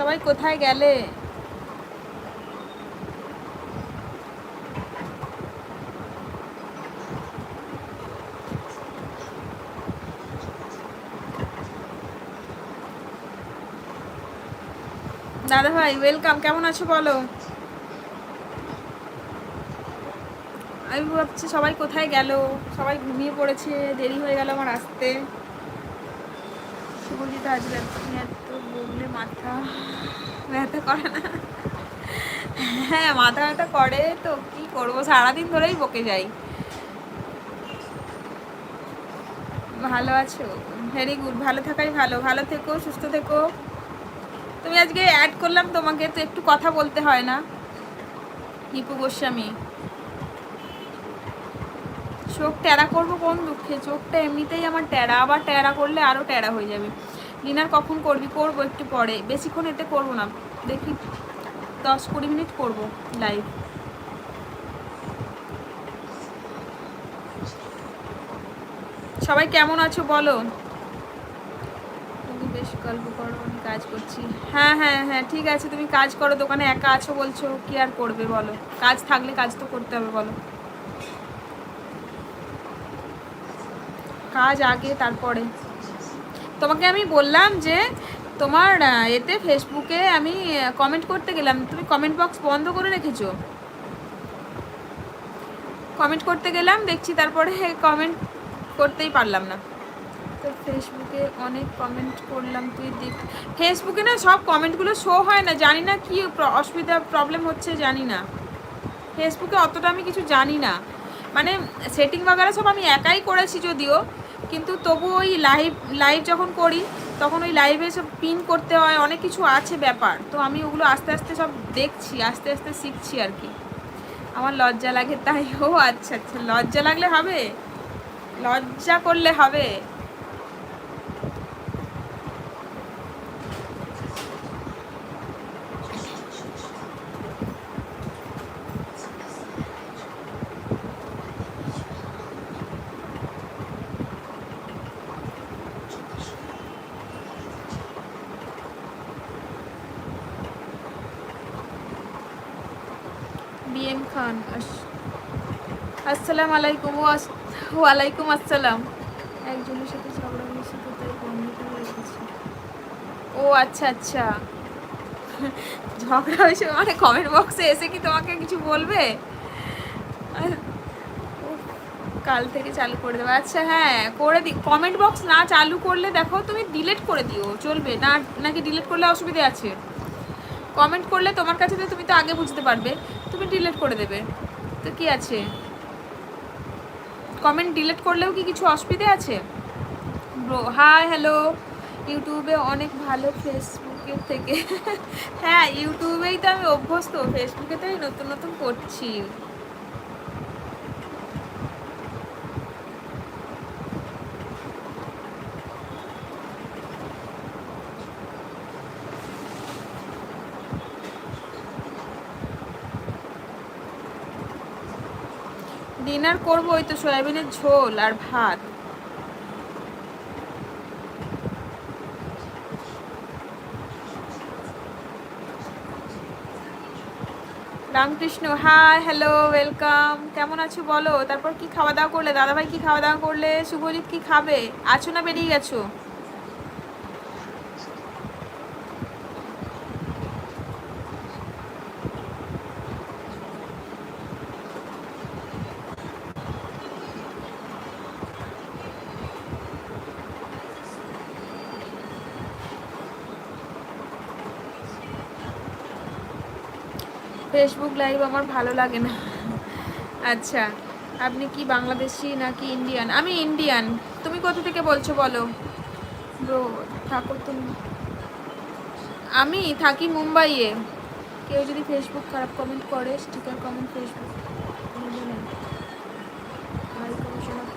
সবাই কোথায় গেলে? দাদা ভাই ওয়েলকাম কেমন আছো বলো? আমি ভাবছি সবাই কোথায় গেল? সবাই ঘুমিয়ে পড়েছে, দেরি হয়ে গেল আমার আসতে। শুভজিৎ আজ আপনি এত বললে মাথা ব্যথা করে না। হ্যাঁ মাথা ব্যথা করে তো, কি করব? সারাদিন ধরেই বকে যাই। ভালো আছো? ভেরি গুড ভালো থাকাই ভালো। ভালো থেকো, সুস্থ থেকো। তুমি আজকে অ্যাড করলাম, তোমাকে তো একটু কথা বলতে হয় না। হিপু গোস্বামী। চোখ ট্যারা করব কোন দুঃখে? চোখটা এমনিতেই আমার ট্যারা আবার ট্যারা করলে আরও ট্যারা হয়ে যাবে। ডিনার কখন করবি? করব একটু পরে। বেশিক্ষণ এতে করব না। দেখি দশ কুড়ি মিনিট করব লাইভ সবাই কেমন আছো বলো? তুমি বেশ গল্প করো, আমি কাজ করছি। হ্যাঁ হ্যাঁ হ্যাঁ ঠিক আছে। তুমি কাজ করো, দোকানে একা আছো বলছো, কি আর করবে বলো? কাজ থাকলে কাজ তো করতে হবে, বলো। কাজ আগে, তারপরে। তোমাকে আমি বললাম যে, তোমার এতে ফেসবুকে আমি কমেন্ট করতে গেলাম। তুমি কমেন্ট বক্স বন্ধ করে রেখেছো? কমেন্ট করতে গেলাম, দেখছি তারপরে কমেন্ট করতেই পারলাম না। তো ফেসবুকে অনেক কমেন্ট করলাম, তুই দেখ। ফেসবুকে না সব কমেন্টগুলো শো হয় না, জানি না কি অসুবিধা প্রবলেম হচ্ছে, জানি না। ফেসবুকে অতটা আমি কিছু জানি না। মানে সেটিং বাগারা সব আমি একাই করেছি যদিও। কিন্তু তবু ওই লাইভ লাইভ যখন করি, তখন ওই লাইভে সব পিন করতে হয়, অনেক কিছু আছে ব্যাপার। তো আমি ওগুলো আস্তে আস্তে সব দেখছি, আস্তে আস্তে শিখছি আর কি। আমার লজ্জা লাগে, তাই ও আচ্ছা আচ্ছা লজ্জা লাগলে হবে? লজ্জা করলে হবে বিএম খান আস- আসসালামু আলাইকুম ওয়ালাইকুম আসসালাম। একজনের সাথে ঝগড়া হয়েছে ও আচ্ছা আচ্ছা। ঝগড়া হয়েছে মানে কমেন্ট বক্সে এসে কি তোমাকে কিছু বলবে? কাল থেকে চালু করে দেবো। আচ্ছা হ্যাঁ করে দি কমেন্ট বক্স না চালু করলে দেখো তুমি ডিলিট করে দিও চলবে। না নাকি ডিলিট করলে অসুবিধা আছে? কমেন্ট করলে তোমার কাছে তো তুমি তো আগে বুঝতে পারবে তুমি ডিলিট করে দেবে। তো কি আছে? কমেন্ট ডিলিট করলেও কি কিছু অসুবিধে আছে? হাই হ্যালো ইউটিউবে অনেক ভালো ফেসবুকের থেকে। হ্যাঁ ইউটিউবেই তো আমি অভ্যস্ত। ফেসবুকে তো নতুন নতুন করছি। ডিনার করব ওই তো সয়াবিনের ঝোল আর ভাত। রামকৃষ্ণ হাই হ্যালো ওয়েলকাম কেমন আছো বলো? তারপর কি খাওয়া দাওয়া করলে? দাদাভাই কি খাওয়া দাওয়া করলে? শুভজিৎ কি খাবে? আছো না বেরিয়ে গেছো? ফেসবুক লাইভ আমার ভালো লাগে না। আচ্ছা আপনি কি বাংলাদেশি নাকি ইন্ডিয়ান আমি ইন্ডিয়ান তুমি কোথা থেকে বলছো বলো? ব্রো থাকো তুমি। আমি থাকি মুম্বাইয়ে। কেউ যদি ফেসবুক খারাপ কমেন্ট করে স্টিকার কমেন্ট ফেসবুক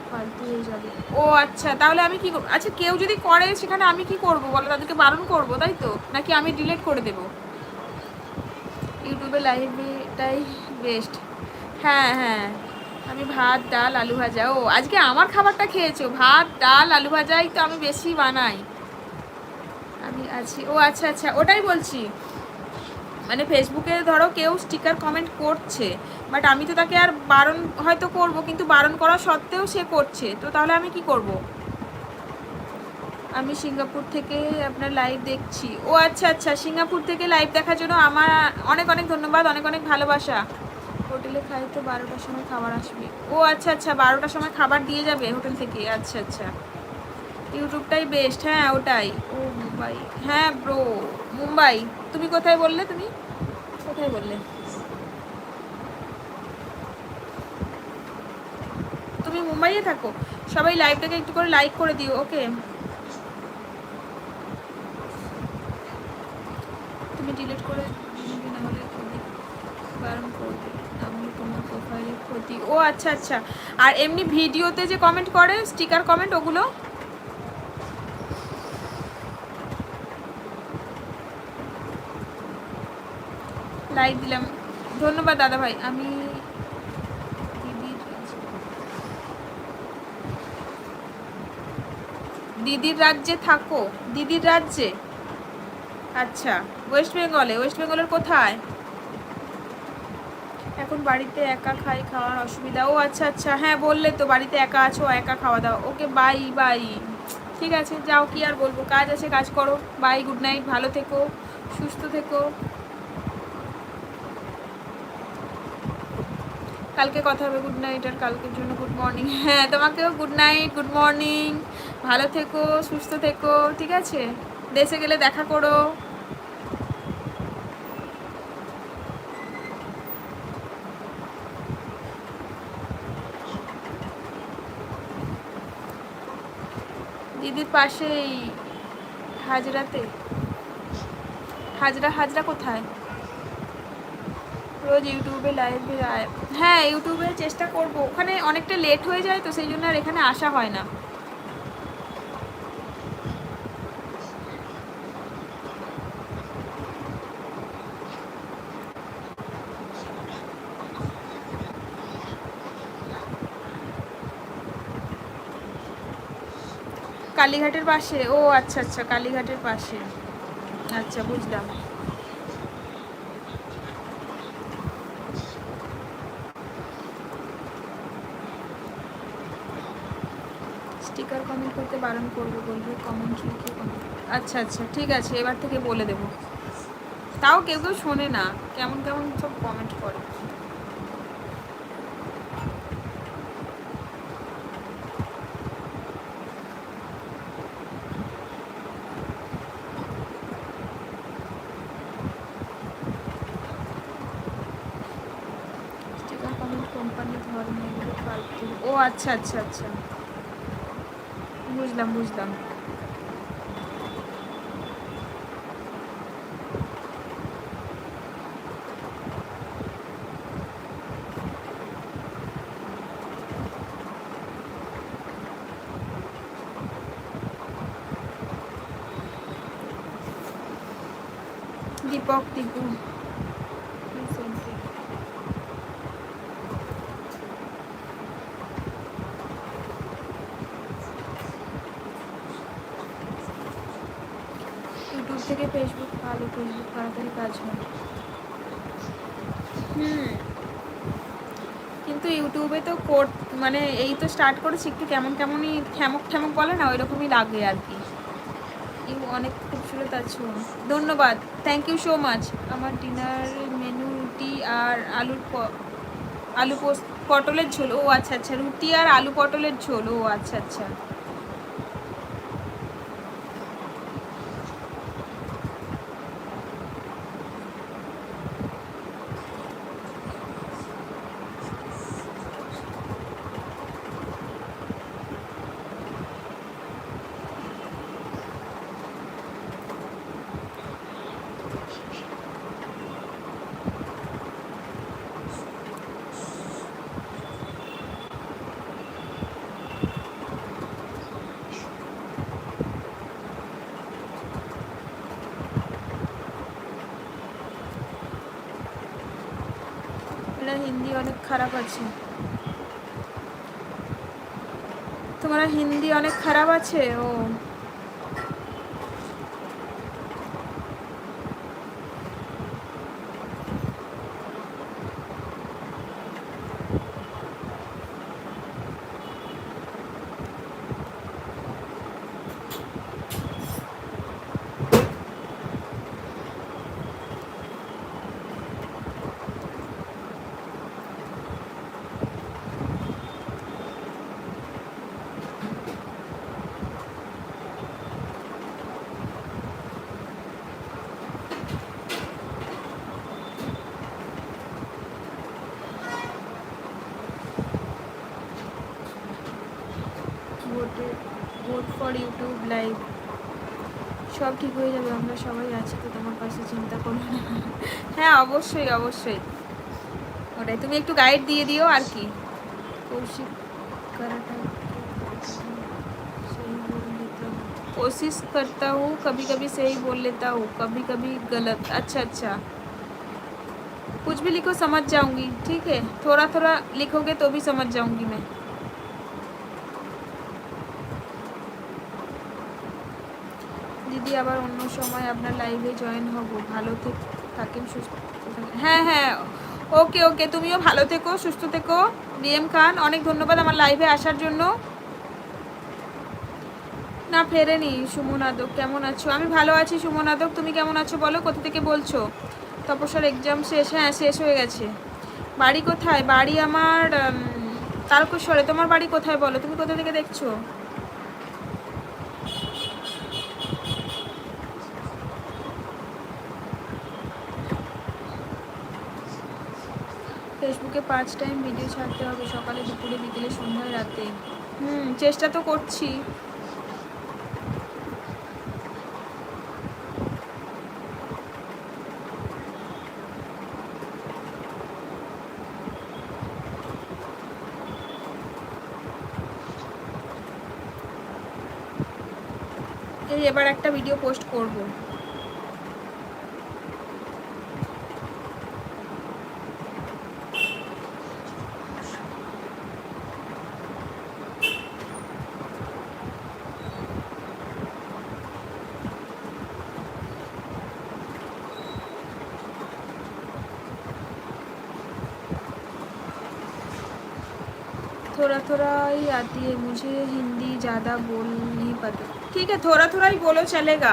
ফালতু হয়ে যাবে ও আচ্ছা তাহলে আমি কি আচ্ছা কেউ যদি করে সেখানে আমি কি করব? বলো, তাদেরকে বারণ করব, তাই তো? নাকি আমি ডিলিট করে দেবো? ইউটিউবে লাইভটাই বেস্ট হ্যাঁ হ্যাঁ। আমি ভাত, ডাল, আলু ভাজা। ও, আজকে আমার খাবারটা খেয়েছো? ভাত, ডাল, আলু ভাজাই তো আমি বেশি বানাই। আমি আছি। ও আচ্ছা আচ্ছা। ওটাই বলছি। মানে ফেসবুকে ধরো কেউ স্টিকার কমেন্ট করছে বাট আমি তো তাকে আর বারণ হয়তো করব, কিন্তু বারণ করা সত্ত্বেও সে করছে। তো তাহলে আমি কি করব? আমি সিঙ্গাপুর থেকে আপনার লাইভ দেখছি। ও আচ্ছা আচ্ছা সিঙ্গাপুর থেকে লাইভ দেখার জন্য আমার অনেক অনেক ধন্যবাদ, অনেক অনেক ভালোবাসা। হোটেলে খাই তো বারোটার সময় খাবার আসবে। ও আচ্ছা আচ্ছা বারোটার সময় খাবার দিয়ে যাবে হোটেল থেকে। আচ্ছা আচ্ছা। ইউটিউবটাই বেস্ট হ্যাঁ ওটাই। ও মুম্বাই। হ্যাঁ ব্রো মুম্বাই। তুমি কোথায় বললে তুমি? কোথায় বললে? তুমি মুম্বাইয়ে থাকো। সবাই লাইভটাকে একটু করে লাইক করে দিও ওকে তুমি ডিলিট করে দিবি না হলে খুবই বারণ করবে আমি তোমার প্রোফাইলে ক্ষতি ও আচ্ছা আচ্ছা। আর এমনি ভিডিওতে যে কমেন্ট করে স্টিকার কমেন্ট ওগুলো? লাইক দিলাম। ধন্যবাদ দাদা ভাই, আমি দিদির রাজ্যে থাকো, দিদির রাজ্যে। আচ্ছা ওয়েস্ট বেঙ্গলে ওয়েস্ট বেঙ্গলের কোথায়? এখন বাড়িতে একা খাই, খাওয়ার অসুবিধা। ও আচ্ছা আচ্ছা হ্যাঁ বললে তো বাড়িতে একা আছো, একা খাওয়া দাও ওকে বাই বাই ঠিক আছে, যাও, কি আর বলব? কাজ আছে, কাজ করো। বাই গুড নাইট ভালো থেকো, সুস্থ থেকো। কালকে কথা হবে গুড নাইট আর কালকের জন্য গুড মর্নিং হ্যাঁ তোমাকেও গুড নাইট গুড মর্নিং ভালো থেকো, সুস্থ থেকো, ঠিক আছে? দেশে গেলে দেখা করো। দিদির পাশে এই হাজরাতে? হাজরা হাজরা কোথায়? রোজ ইউটিউবে লাইভে হ্যাঁ ইউটিউবে চেষ্টা করব। ওখানে অনেকটা লেট হয়ে যায় তো, সেই জন্য আর এখানে আসা হয় না। কালীঘাটের পাশে? ও আচ্ছা আচ্ছা কালীঘাটের পাশে। আচ্ছা বুঝলাম। স্টিকার কমেন্ট করতে বারণ করবে বলবে কমেন্ট লিখে কমেন্ট আচ্ছা আচ্ছা ঠিক আছে, এবার থেকে বলে দেবো। তাও কেউ কেউ শোনে না। কেমন কেমন সব কমেন্ট করে স্টিকার কমেন্ট কোম্পানি ধর্ম এগুলো ফালতু ও আচ্ছা আচ্ছা আচ্ছা। বুঝলাম বুঝলাম। দীপক দীপু থেকে ফেসবুক ভালো ফেসবুক তাড়াতাড়ি কাজ হয়। হুম। কিন্তু ইউটিউবে তো কোড মানে এই তো স্টার্ট করেছি একটু কেমন কেমনই ঠ্যামক ঠ্যামক বলে না ওই রকমই লাগে আর কি। অনেক খুবসুরত আছো। ধন্যবাদ। থ্যাংক ইউ সো মাচ আমার ডিনার মেনু রুটি আর আলুর আলু পোস্ত পটলের ঝোল। ও আচ্ছা আচ্ছা। রুটি আর আলু পটলের ঝোল। ও আচ্ছা আচ্ছা। আপনার হিন্দি অনেক খারাপ আছে। তোমার হিন্দি অনেক খারাপ আছে? ও। ফর ইউটিউব লাইভ সব ঠিক হয়ে যাবে আমরা সবাই আছি তো তোমার পাশে চিন্তা করো না হ্যাঁ অবশ্যই অবশ্যই ওটাই তুমি একটু গাইড দিয়ে দিও আর কি কৌশিক कराटा सही बोल लेता हूँ कोशिश करता हूँ कभी कभी सही बोल लेता हूँ कभी कभी गलत अच्छा अच्छा कुछ भी लिखो समझ जाऊंगी ठीक है थोड़ा थोड़ा लिखोगे तो भी समझ जाऊंगी मैं দিদি আবার অন্য সময় আপনার লাইভে জয়েন হব, ভালো থেক- থাকেন, সুস্থ হ্যাঁ হ্যাঁ। ওকে ওকে তুমিও ভালো থেকো, সুস্থ থেকো। ডিএম খান, অনেক ধন্যবাদ আমার লাইভে আসার জন্য। না, ফেরেনি, সুমন আদক। কেমন আছো? আমি ভালো আছি, সুমন আদক। তুমি কেমন আছো বলো? কোথা থেকে বলছো? তপস্যার এক্সাম শেষ হ্যাঁ শেষ হয়ে গেছে। বাড়ি কোথায়? বাড়ি আমার তারকেশ্বরে তোমার বাড়ি কোথায় বলো? তুমি কোথা থেকে দেখছ? ফেসবুকে পাঁচ টাইম ভিডিও ছাড়তে হবে সকালে দুপুরে বিকেলে সন্ধ্যায় রাতে। হুম চেষ্টা তো করছি। এবার একটা ভিডিও পোস্ট করব। थोड़ा थोड़ा ही आती है मुझे हिंदी ज़्यादा बोल नहीं पाता ঠিক আছে থোড়া থোড়াই বলো চলেগা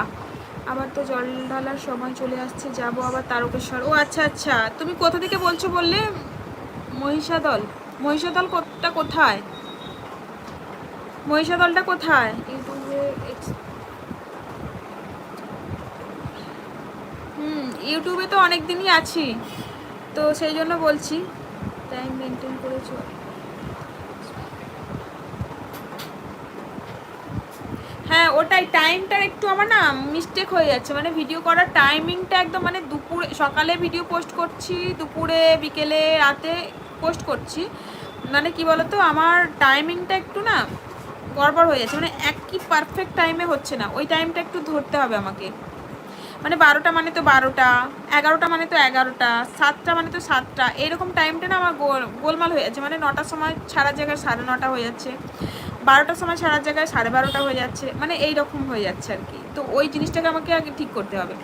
আবার তো জল ঢালার সময় চলে আসছে যাব আবার তারকেশ্বর ও আচ্ছা আচ্ছা তুমি কোথা থেকে বলছো বললে মহিষাদল মহিষাদল কোথা কোথায় মহিষাদলটা কোথায় ইউটিউবে ex- হুম ইউটিউবে তো অনেক দিনই আছি তো সেই জন্য বলছি টাইম মেনটেন করে চল হ্যাঁ ওটাই। টাইমটার একটু আমার না মিস্টেক হয়ে যাচ্ছে। মানে ভিডিও করার টাইমিংটা একদম মানে দুপুরে, সকালে ভিডিও পোস্ট করছি, দুপুরে, বিকেলে, রাতে পোস্ট করছি। মানে কি বলতো, আমার টাইমিংটা একটু না গড়বড় হয়ে যাচ্ছে। মানে একই পারফেক্ট টাইমে হচ্ছে না। ওই টাইমটা একটু ধরতে হবে আমাকে। মানে বারোটা মানে তো বারোটা, এগারোটা মানে তো এগারোটা, সাতটা মানে তো সাতটা। এরকম টাইমটা না আমার গোল, গোলমাল হয়ে যাচ্ছে। মানে নটার সময় ছাড়ার জায়গায় সাড়ে নটা হয়ে যাচ্ছে। বারোটার সময় ছাড়ার জায়গায় সাড়ে বারোটা হয়ে যাচ্ছে মানে এই রকম হয়ে যাচ্ছে আর কি তো ওই জিনিসটাকে আমাকে আগে ঠিক করতে হবে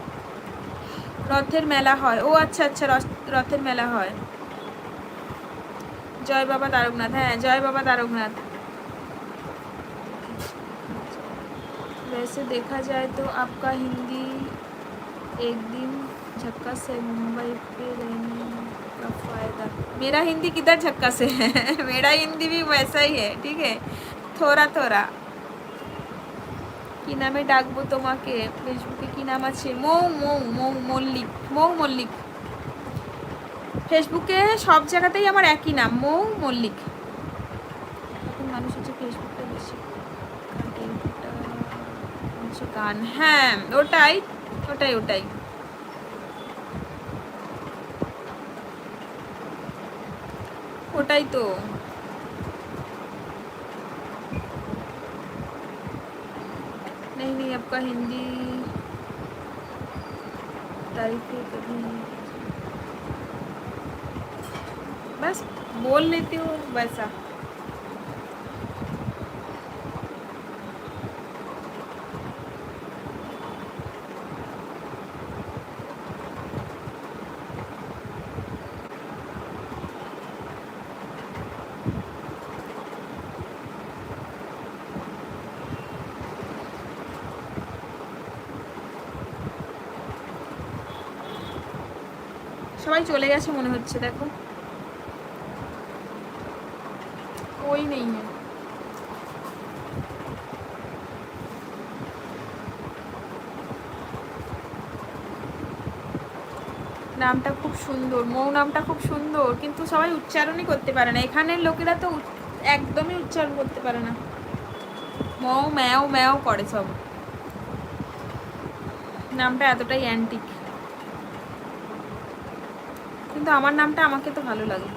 রথের মেলা হয় ও আচ্ছা আচ্ছা রথ- রথের মেলা হয় জয় বাবা তারকনাথ হ্যাঁ জয় বাবা তারকনাথ वैसे देखा जाए तो आपका हिंदी एक दिन झक्का से मुंबई पे रहने का फायदा मेरा हिंदी किधर झक्का से है मेरा हिंदी भी वैसा ही है ठीक है থোরা থোরা। কি নামে ডাকবো তোমাকে? ফেসবুকে কি নাম আছে? মৌ মৌ মৌ মল্লিক মৌ মল্লিক। ফেসবুকে সব জায়গাতেই আমার একই নাম, মৌ মল্লিক। এখন মানুষ হচ্ছে ফেসবুকটা বেশি। গান। হ্যাঁ ওটাই ওটাই ওটাই। ওটাই তো। नहीं नहीं आपका हिंदी तारीफें कभी बस बोल लेती हूँ वैसा। চলে গেছে মনে হচ্ছে, দেখো। ওই নেই নামটা খুব সুন্দর, মৌ নামটা খুব সুন্দর, কিন্তু সবাই উচ্চারণই করতে পারে না। এখানের লোকেরা তো একদমই উচ্চারণ করতে পারে না। মও ম্যাও ম্যাও করে সব। নামটা এতটাই অ্যান্টিক কিন্তু আমার নামটা আমাকে তো ভালো লাগে।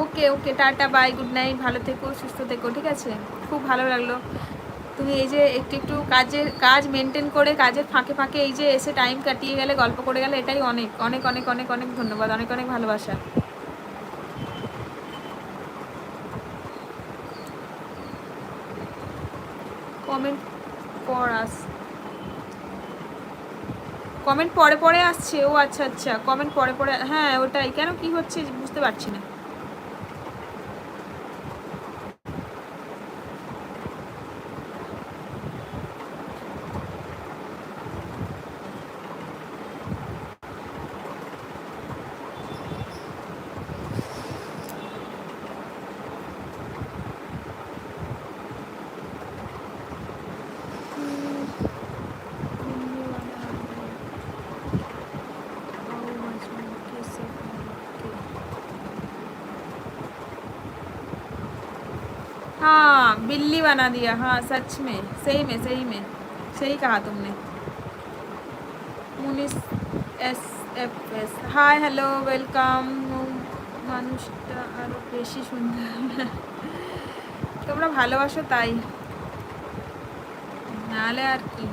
Okay okay tata bye good night ভালো থেকো, সুস্থ থেকো, ঠিক আছে? খুব ভালো লাগল। তুমি এই যে একটু একটু কাজের, কাজ মেনটেন করে কাজের ফাঁকে ফাঁকে এই যে এসে টাইম কাটিয়ে গেলে, গল্প করে গেলে এটাই অনেক অনেক অনেক অনেক অনেক ধন্যবাদ, অনেক অনেক ভালোবাসা। কমেন্ট পর আস কমেন্ট পরে পরে আসছে। ও আচ্ছা আচ্ছা। কমেন্ট পরে পরে হ্যাঁ ওটাই। কেন কি হচ্ছে বুঝতে পারছি না। बिल्ली बना दिया हाँ सच में सही में सही में सही कहा तुमने मुनिस S F S hi hello welcome মানুষটা আরও বেশি সুন্দর তোমরা ভালোবাসো তাই নাহলে আর কি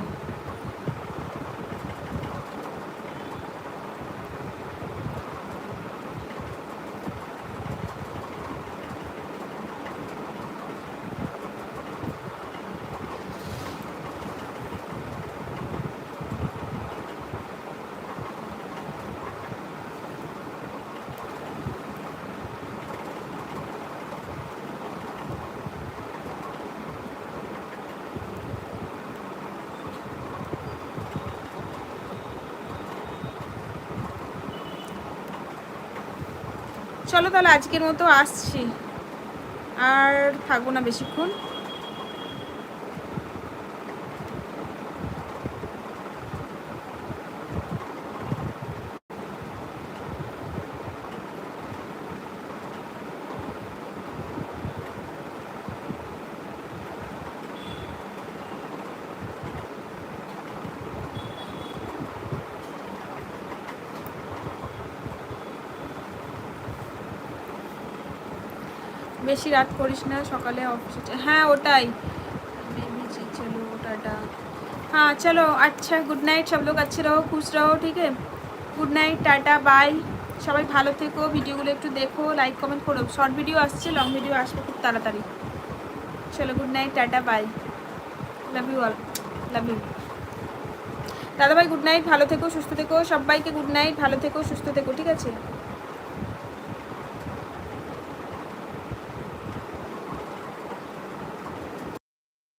চলো তাহলে আজকের মতো আসছি। আর থাকব না বেশিক্ষণ। বেশি রাত করিস না সকালে অফিসে যা- হ্যাঁ ওটাই बेबी चलो टाटा हाँ चलो अच्छा গুড নাইট সব লোক अच्छे रहो खुश रहो ठीक है গুড নাইট টাটা বাই সবাই ভালো থেকো ভিডিওগুলো একটু দেখো লাইক কমেন্ট করো শর্ট ভিডিও আসছে লং ভিডিও আসবে খুব তাড়াতাড়ি চলো good night tata bye love you all love you দাদাভাই গুড নাইট ভালো থেকো সুস্থ থেকো সবাইকে গুড নাইট ভালো থেকো সুস্থ থেকো ঠিক আছে